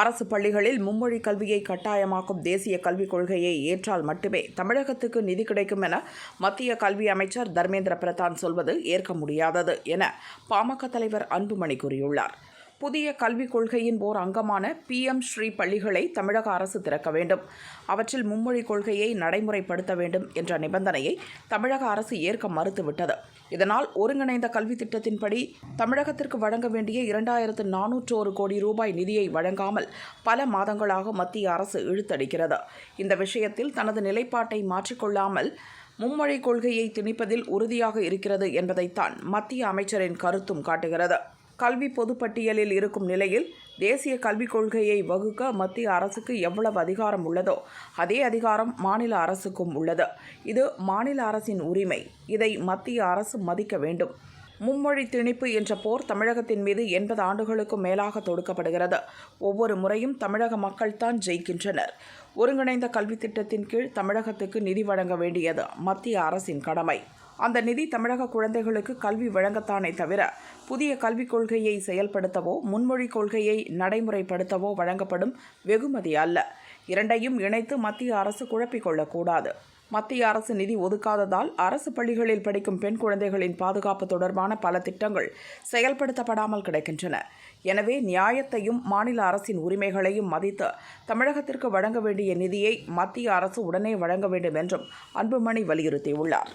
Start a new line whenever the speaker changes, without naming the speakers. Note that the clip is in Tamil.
அரசு பள்ளிகளில் மும்மொழி கல்வியை கட்டாயமாக்கும் தேசிய கல்விக் கொள்கையை ஏற்றால் மட்டுமே தமிழகத்துக்கு நிதி கிடைக்கும் என மத்திய கல்வி அமைச்சர் தர்மேந்திர பிரதான் சொல்வது ஏற்க முடியாதது என பாமக தலைவர் அன்புமணி கூறியுள்ளார். புதிய கல்விக் கொள்கையின் ஓர் அங்கமான பிஎம் ஸ்ரீ பள்ளிகளை தமிழக அரசு திறக்க வேண்டும். அவற்றில் மும்மொழி கொள்கையை நடைமுறைப்படுத்த வேண்டும் என்ற நிபந்தனையை தமிழக அரசு ஏற்க மறுத்துவிட்டது. இதனால் ஒருங்கிணைந்த கல்வி திட்டத்தின்படி தமிழகத்திற்கு வழங்க வேண்டிய இரண்டாயிரத்து நானூற்றோரு கோடி ரூபாய் நிதியை வழங்காமல் பல மாதங்களாக மத்திய அரசு இழுத்தடிக்கிறது. இந்த விஷயத்தில் தனது நிலைப்பாட்டை மாற்றிக்கொள்ளாமல் மும்மொழி கொள்கையை திணிப்பதில் உறுதியாக இருக்கிறது என்பதைத்தான் மத்திய அமைச்சரின் கருத்தும் காட்டுகிறது. கல்வி பொதுப்பட்டியலில் இருக்கும் நிலையில் தேசிய கல்விக் கொள்கையை வகுக்க மத்திய அரசுக்கு எவ்வளவு அதிகாரம் உள்ளதோ அதே அதிகாரம் மாநில அரசுக்கும் உள்ளது. இது மாநில அரசின் உரிமை. இதை மத்திய அரசு மதிக்க வேண்டும். மும்மொழி திணிப்பு என்ற போர் தமிழகத்தின் மீது எண்பது ஆண்டுகளுக்கும் மேலாக தொடுக்கப்படுகிறது. ஒவ்வொரு முறையும் தமிழக மக்கள்தான் ஜெயிக்கின்றனர். ஒருங்கிணைந்த கல்வி திட்டத்தின் கீழ் தமிழகத்துக்கு நிதி வழங்க வேண்டியது மத்திய அரசின் கடமை. அந்த நிதி தமிழக குழந்தைகளுக்கு கல்வி வழங்கத்தானே தவிர புதிய கல்விக் கொள்கையை செயல்படுத்தவோ முன்மொழி கொள்கையை நடைமுறைப்படுத்தவோ வழங்கப்படும் வெகுமதி அல்ல. இரண்டையும் இணைத்து மத்திய அரசு குழப்பிக்கொள்ளக்கூடாது மத்திய அரசு நிதி ஒதுக்காததால் அரசு பள்ளிகளில் படிக்கும் பெண் குழந்தைகளின் பாதுகாப்பு தொடர்பான பல திட்டங்கள் செயல்படுத்தப்படாமல் கிடைக்கின்றன. எனவே நியாயத்தையும் மாநில அரசின் உரிமைகளையும் மதித்து தமிழகத்திற்கு வழங்க வேண்டிய நிதியை மத்திய அரசு உடனே வழங்க வேண்டும் என்றும் அன்புமணி வலியுறுத்தியுள்ளார்.